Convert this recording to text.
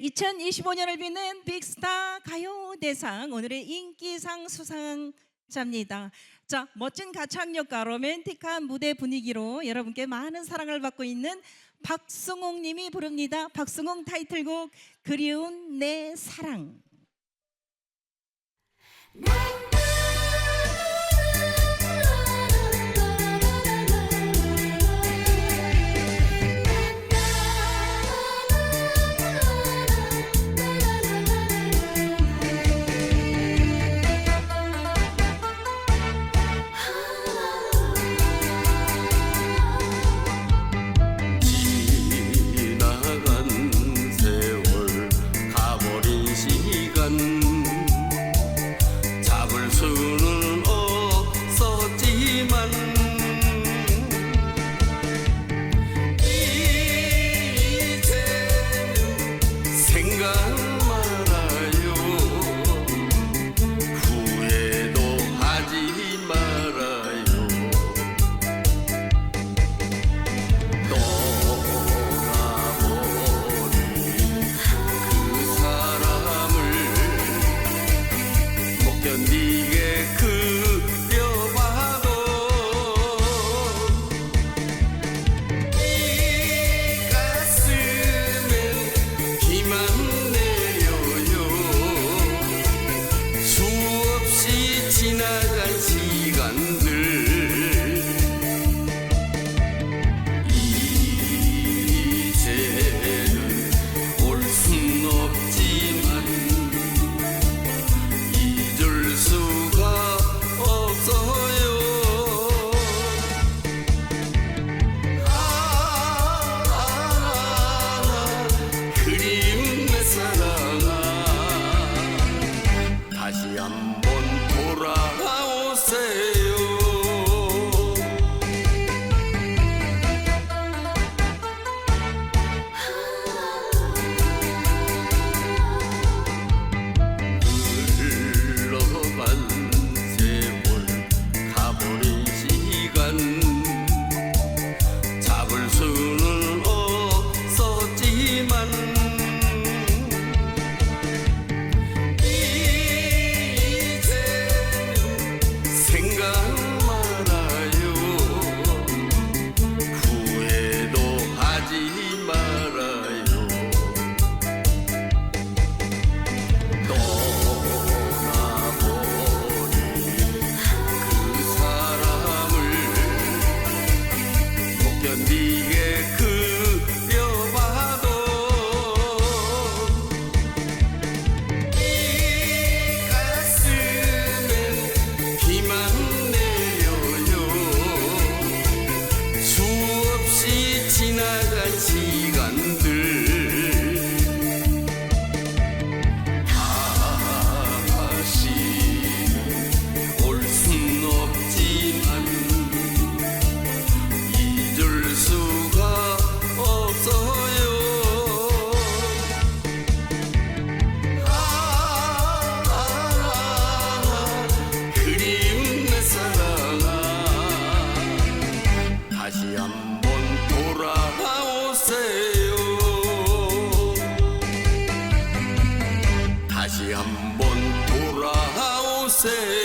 2025년을 빛낸 빅스타 가요대상 오늘의 인기상 수상자입니다. 자, 멋진 가창력과 로맨틱한 무대 분위기로 여러분께 많은 사랑을 받고 있는 박승홍 님이 부릅니다. 박승홍 타이틀곡 그리운 내 사랑. 그 say